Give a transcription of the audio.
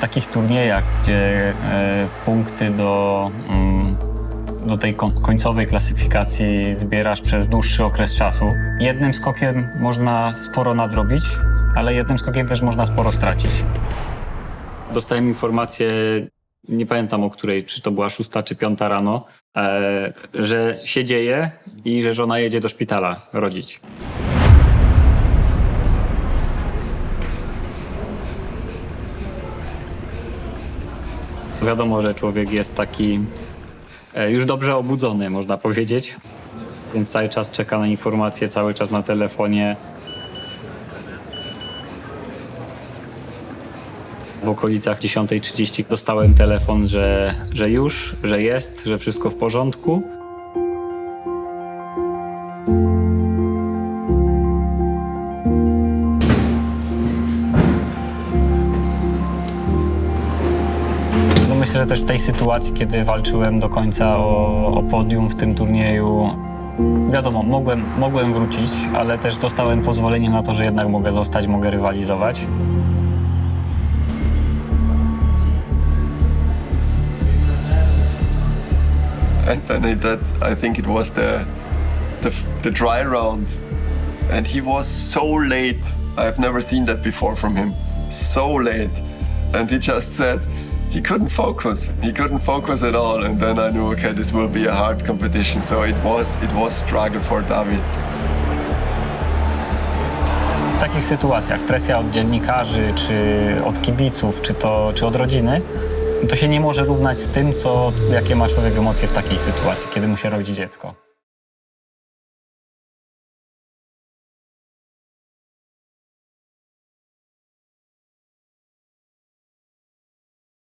takich turniejach, gdzie e, punkty do, mm, do tej końcowej klasyfikacji zbierasz przez dłuższy okres czasu, jednym skokiem można sporo nadrobić, ale jednym skokiem też można sporo stracić. Dostałem informację, nie pamiętam o której, czy to była szósta czy piąta rano, e, że się dzieje i że żona jedzie do szpitala rodzić. Wiadomo, że człowiek jest taki e, już dobrze obudzony, można powiedzieć, więc cały czas czeka na informacje, cały czas na telefonie. W okolicach 10.30 dostałem telefon, że, że już, że jest, że wszystko w porządku. Myślę, że też w tej sytuacji, kiedy walczyłem do końca o, o podium w tym turnieju, wiadomo, mogłem, mogłem wrócić, ale też dostałem pozwolenie na to, że jednak mogę zostać, mogę rywalizować. and it, that I think it was the, the the dry round, and he was so late. I've never seen that before from him. So late, and he just said he couldn't focus. He couldn't focus at all. And then I knew, okay, this will be a hard competition. So it was it was struggle for David. W takich sytuacjach presja od dziennikarzy, czy od kibiców, czy, to, czy od rodziny, to się nie może równać z tym, co, jakie ma człowiek emocje w takiej sytuacji, kiedy mu się rodzi dziecko.